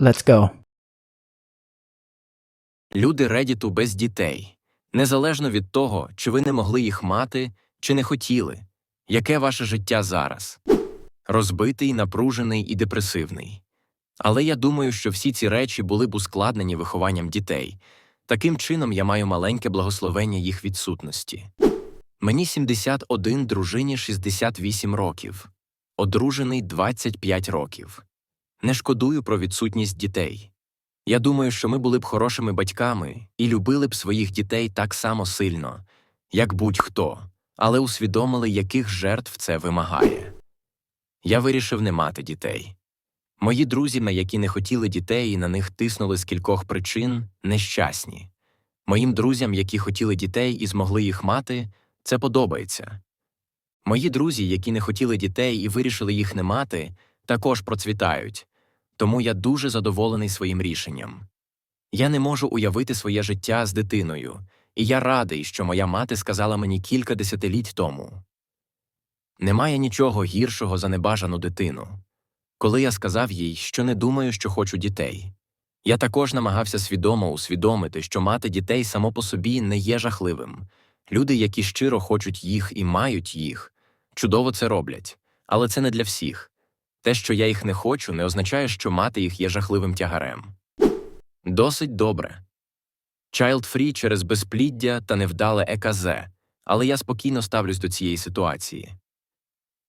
Let's go. Люди Реддіту без дітей, незалежно від того, чи ви не могли їх мати, чи не хотіли. Яке ваше життя зараз? Розбитий, напружений і депресивний. Але я думаю, що всі ці речі були б ускладнені вихованням дітей. Таким чином я маю маленьке благословення їх відсутності. Мені 71, дружині 68 років, одружений 25 років. Не шкодую про відсутність дітей. Я думаю, що ми були б хорошими батьками і любили б своїх дітей так само сильно, як будь-хто, але усвідомили, яких жертв це вимагає. Я вирішив не мати дітей. Мої друзі, які не хотіли дітей і на них тиснули з кількох причин, нещасні. Моїм друзям, які хотіли дітей і змогли їх мати, це подобається. Мої друзі, які не хотіли дітей і вирішили їх не мати, також процвітають, тому я дуже задоволений своїм рішенням. Я не можу уявити своє життя з дитиною, і я радий, що моя мати сказала мені кілька десятиліть тому. Немає нічого гіршого за небажану дитину. Коли я сказав їй, що не думаю, що хочу дітей. Я також намагався свідомо усвідомити, що мати дітей само по собі не є жахливим. Люди, які щиро хочуть їх і мають їх, чудово це роблять, але це не для всіх. Те, що я їх не хочу, не означає, що мати їх є жахливим тягарем. Досить добре. Child-free через безпліддя та невдале ЕКЗ, але я спокійно ставлюсь до цієї ситуації.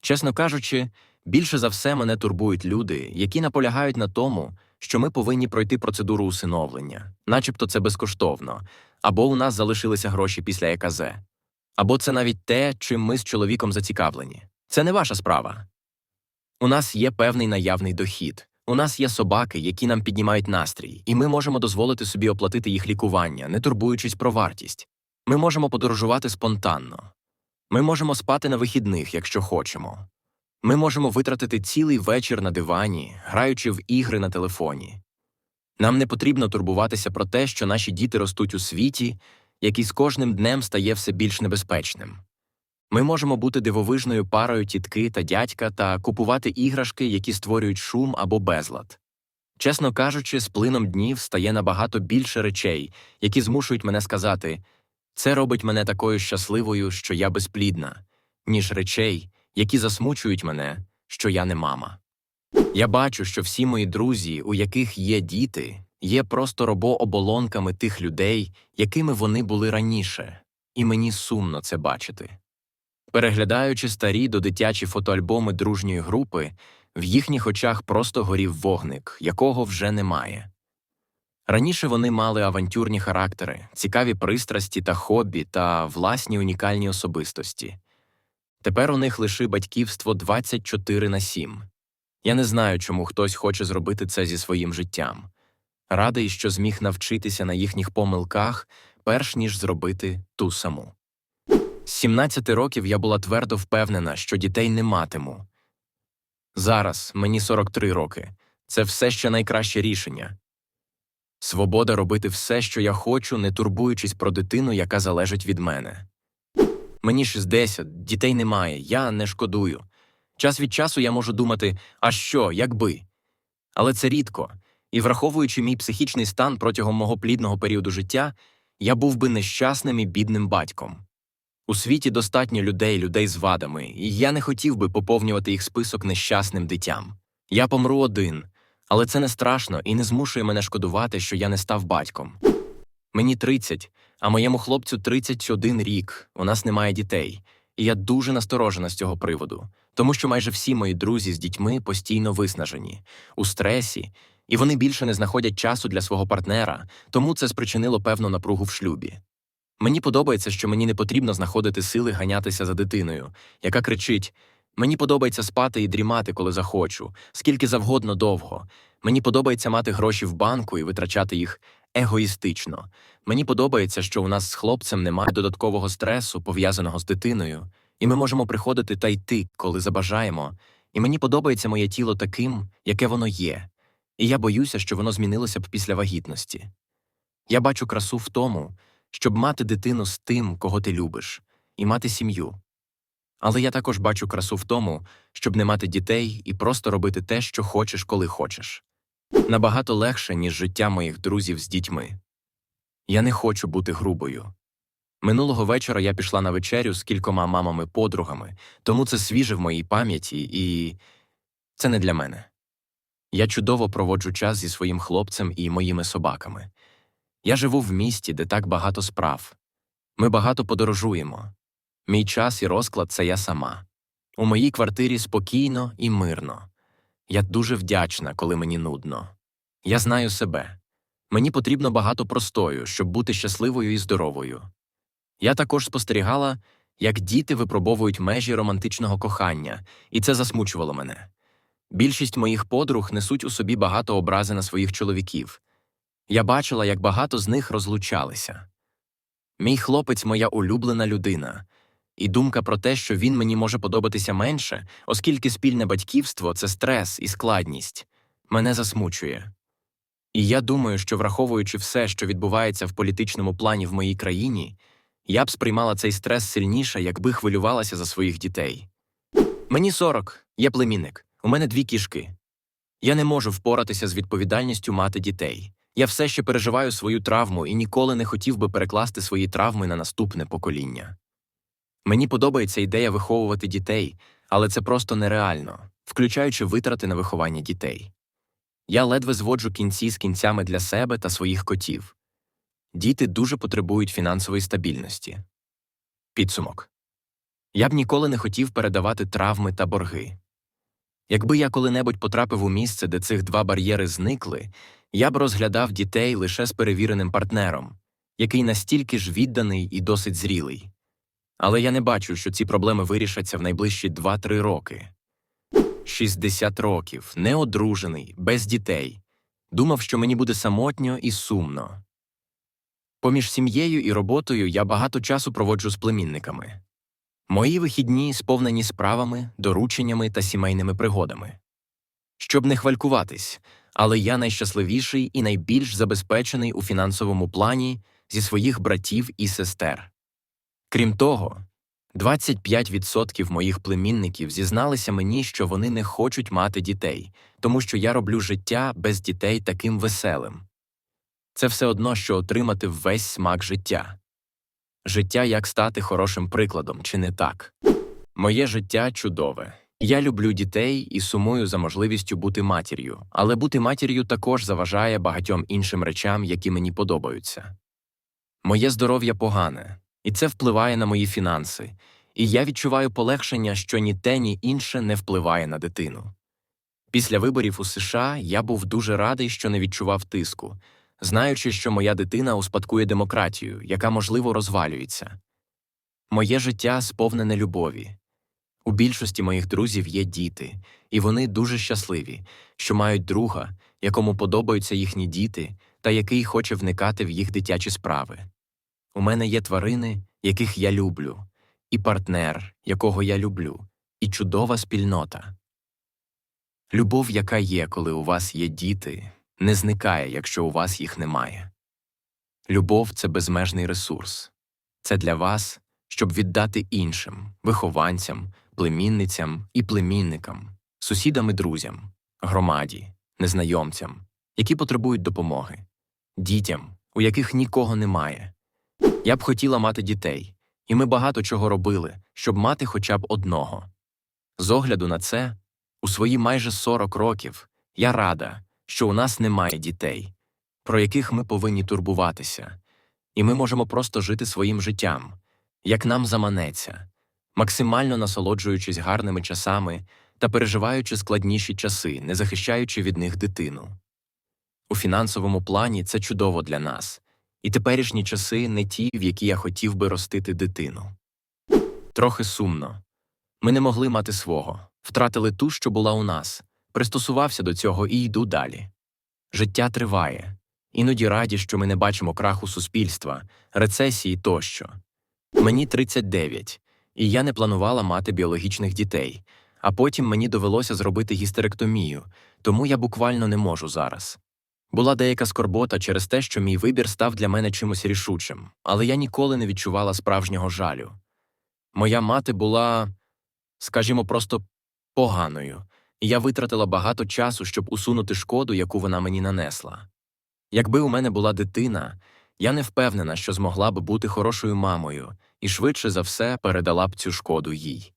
Чесно кажучи, більше за все мене турбують люди, які наполягають на тому, що ми повинні пройти процедуру усиновлення, начебто це безкоштовно, або у нас залишилися гроші після ЕКЗ, або це навіть те, чим ми з чоловіком зацікавлені. Це не ваша справа. У нас є певний наявний дохід. У нас є собаки, які нам піднімають настрій, і ми можемо дозволити собі оплатити їх лікування, не турбуючись про вартість. Ми можемо подорожувати спонтанно. Ми можемо спати на вихідних, якщо хочемо. Ми можемо витратити цілий вечір на дивані, граючи в ігри на телефоні. Нам не потрібно турбуватися про те, що наші діти ростуть у світі, який з кожним днем стає все більш небезпечним. Ми можемо бути дивовижною парою тітки та дядька та купувати іграшки, які створюють шум або безлад. Чесно кажучи, з плином днів стає набагато більше речей, які змушують мене сказати це робить мене такою щасливою, що я безплідна, ніж речей, які засмучують мене, що я не мама. Я бачу, що всі мої друзі, у яких є діти, є просто робооболонками тих людей, якими вони були раніше, і мені сумно це бачити. Переглядаючи старі додитячі фотоальбоми дружньої групи, в їхніх очах просто горів вогник, якого вже немає. Раніше вони мали авантюрні характери, цікаві пристрасті та хобі та власні унікальні особистості. Тепер у них лише батьківство 24 на 7. Я не знаю, чому хтось хоче зробити це зі своїм життям. Радий, що зміг навчитися на їхніх помилках, перш ніж зробити ту саму. З 17 років я була твердо впевнена, що дітей не матиму. Зараз мені 43 роки. Це все ще найкраще рішення. Свобода робити все, що я хочу, не турбуючись про дитину, яка залежить від мене. Мені 60, дітей немає, я не шкодую. Час від часу я можу думати, а що, якби. Але це рідко, і враховуючи мій психічний стан протягом мого плідного періоду життя, я був би нещасним і бідним батьком. У світі достатньо людей, людей з вадами, і я не хотів би поповнювати їх список нещасним дитям. Я помру один, але це не страшно і не змушує мене шкодувати, що я не став батьком. Мені 30, а моєму хлопцю 31 рік, у нас немає дітей, і я дуже насторожена з цього приводу, тому що майже всі мої друзі з дітьми постійно виснажені, у стресі, і вони більше не знаходять часу для свого партнера, тому це спричинило певну напругу в шлюбі. Мені подобається, що мені не потрібно знаходити сили ганятися за дитиною, яка кричить: Мені подобається спати і дрімати, коли захочу, скільки завгодно довго. Мені подобається мати гроші в банку і витрачати їх егоїстично. Мені подобається, що у нас з хлопцем немає додаткового стресу, пов'язаного з дитиною, і ми можемо приходити та йти, коли забажаємо. І мені подобається моє тіло таким, яке воно є, і я боюся, що воно змінилося б після вагітності. Я бачу красу в тому, щоб мати дитину з тим, кого ти любиш, і мати сім'ю. Але я також бачу красу в тому, щоб не мати дітей і просто робити те, що хочеш, коли хочеш. набагато легше, ніж життя моїх друзів з дітьми. Я не хочу бути грубою. Минулого вечора я пішла на вечерю з кількома мамами-подругами, тому це свіже в моїй пам'яті, і це не для мене. Я чудово проводжу час зі своїм хлопцем і моїми собаками. Я живу в місті, де так багато справ. Ми багато подорожуємо. Мій час і розклад це я сама. У моїй квартирі спокійно і мирно. Я дуже вдячна, коли мені нудно. Я знаю себе. Мені потрібно багато простою, щоб бути щасливою і здоровою. Я також спостерігала, як діти випробовують межі романтичного кохання, і це засмучувало мене. Більшість моїх подруг несуть у собі багато образи на своїх чоловіків. Я бачила, як багато з них розлучалися. Мій хлопець моя улюблена людина, і думка про те, що він мені може подобатися менше, оскільки спільне батьківство це стрес і складність, мене засмучує. І я думаю, що враховуючи все, що відбувається в політичному плані в моїй країні, я б сприймала цей стрес сильніше, якби хвилювалася за своїх дітей. Мені 40, є племінник, у мене дві кішки. Я не можу впоратися з відповідальністю мати дітей. Я все ще переживаю свою травму і ніколи не хотів би перекласти свої травми на наступне покоління. Мені подобається ідея виховувати дітей, але це просто нереально, включаючи витрати на виховання дітей. Я ледве зводжу кінці з кінцями для себе та своїх котів. Діти дуже потребують фінансової стабільності. Підсумок я б ніколи не хотів передавати травми та борги. Якби я коли-небудь потрапив у місце, де цих два бар'єри зникли, я б розглядав дітей лише з перевіреним партнером, який настільки ж відданий і досить зрілий. Але я не бачу, що ці проблеми вирішаться в найближчі 2-3 роки. 60 років, неодружений, без дітей. Думав, що мені буде самотньо і сумно. Поміж сім'єю і роботою я багато часу проводжу з племінниками. Мої вихідні сповнені справами, дорученнями та сімейними пригодами. Щоб не хвалькуватись, але я найщасливіший і найбільш забезпечений у фінансовому плані зі своїх братів і сестер. Крім того, 25% моїх племінників зізналися мені, що вони не хочуть мати дітей, тому що я роблю життя без дітей таким веселим. Це все одно, що отримати весь смак життя. Життя як стати хорошим прикладом, чи не так? Моє життя чудове. Я люблю дітей і сумую за можливістю бути матір'ю, але бути матір'ю також заважає багатьом іншим речам, які мені подобаються. Моє здоров'я погане, і це впливає на мої фінанси, і я відчуваю полегшення, що ні те, ні інше не впливає на дитину. Після виборів у США я був дуже радий, що не відчував тиску, знаючи, що моя дитина успадкує демократію, яка, можливо, розвалюється. Моє життя сповнене любові. У більшості моїх друзів є діти, і вони дуже щасливі, що мають друга, якому подобаються їхні діти та який хоче вникати в їх дитячі справи. У мене є тварини, яких я люблю, і партнер, якого я люблю, і чудова спільнота. Любов, яка є, коли у вас є діти, не зникає, якщо у вас їх немає. Любов це безмежний ресурс. Це для вас, щоб віддати іншим, вихованцям, племінницям і племінникам, сусідам і друзям, громаді, незнайомцям, які потребують допомоги, дітям, у яких нікого немає. Я б хотіла мати дітей, і ми багато чого робили, щоб мати хоча б одного. З огляду на це, у свої майже 40 років я рада, що у нас немає дітей, про яких ми повинні турбуватися, і ми можемо просто жити своїм життям, як нам заманеться, максимально насолоджуючись гарними часами та переживаючи складніші часи, не захищаючи від них дитину. У фінансовому плані це чудово для нас, і теперішні часи не ті, в які я хотів би ростити дитину. Трохи сумно. Ми не могли мати свого, втратили ту, що була у нас, пристосувався до цього і йду далі. Життя триває, іноді раді, що ми не бачимо краху суспільства, рецесії тощо. Мені 39, і я не планувала мати біологічних дітей, а потім мені довелося зробити гістеректомію, тому я буквально не можу зараз. Була деяка скорбота через те, що мій вибір став для мене чимось рішучим, але я ніколи не відчувала справжнього жалю. Моя мати була, скажімо, просто поганою, і я витратила багато часу, щоб усунути шкоду, яку вона мені нанесла. Якби у мене була дитина, я не впевнена, що змогла б бути хорошою мамою і швидше за все передала б цю шкоду їй.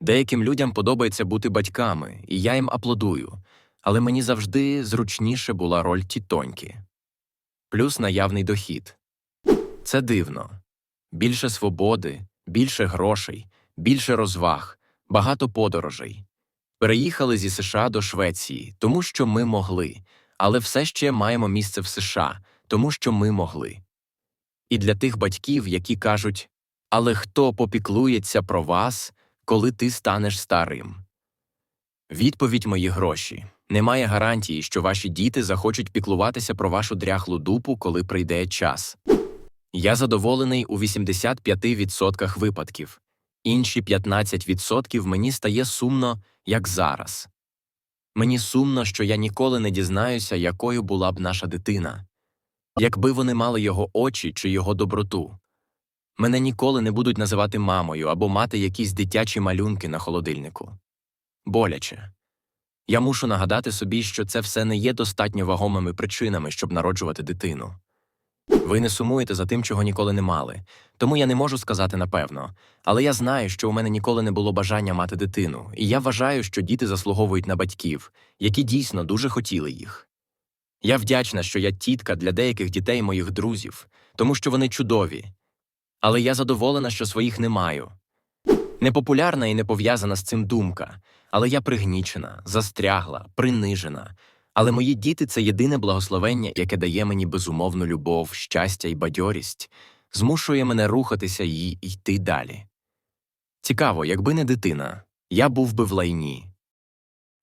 Деяким людям подобається бути батьками, і я їм аплодую, але мені завжди зручніше була роль тітоньки. Плюс наявний дохід. Це дивно. Більше свободи, більше грошей, більше розваг, багато подорожей. Переїхали зі США до Швеції, тому що ми могли, але все ще маємо місце в США, тому що ми могли. І для тих батьків, які кажуть Але хто попіклується про вас, коли ти станеш старим? Відповідь мої гроші. Немає гарантії, що ваші діти захочуть піклуватися про вашу дряхлу дупу, коли прийде час. Я задоволений у 85% випадків. Інші 15% мені стає сумно, як зараз. Мені сумно, що я ніколи не дізнаюся, якою була б наша дитина, якби вони мали його очі чи його доброту. Мене ніколи не будуть називати мамою або мати якісь дитячі малюнки на холодильнику. Боляче. Я мушу нагадати собі, що це все не є достатньо вагомими причинами, щоб народжувати дитину. Ви не сумуєте за тим, чого ніколи не мали, тому я не можу сказати напевно. Але я знаю, що у мене ніколи не було бажання мати дитину, і я вважаю, що діти заслуговують на батьків, які дійсно дуже хотіли їх. Я вдячна, що я тітка для деяких дітей моїх друзів, тому що вони чудові. Але я задоволена, що своїх не маю. Непопулярна і не пов'язана з цим думка, але я пригнічена, застрягла, принижена. Але мої діти це єдине благословення, яке дає мені безумовну любов, щастя і бадьорість, змушує мене рухатися і йти далі. Цікаво, якби не дитина, я був би в лайні.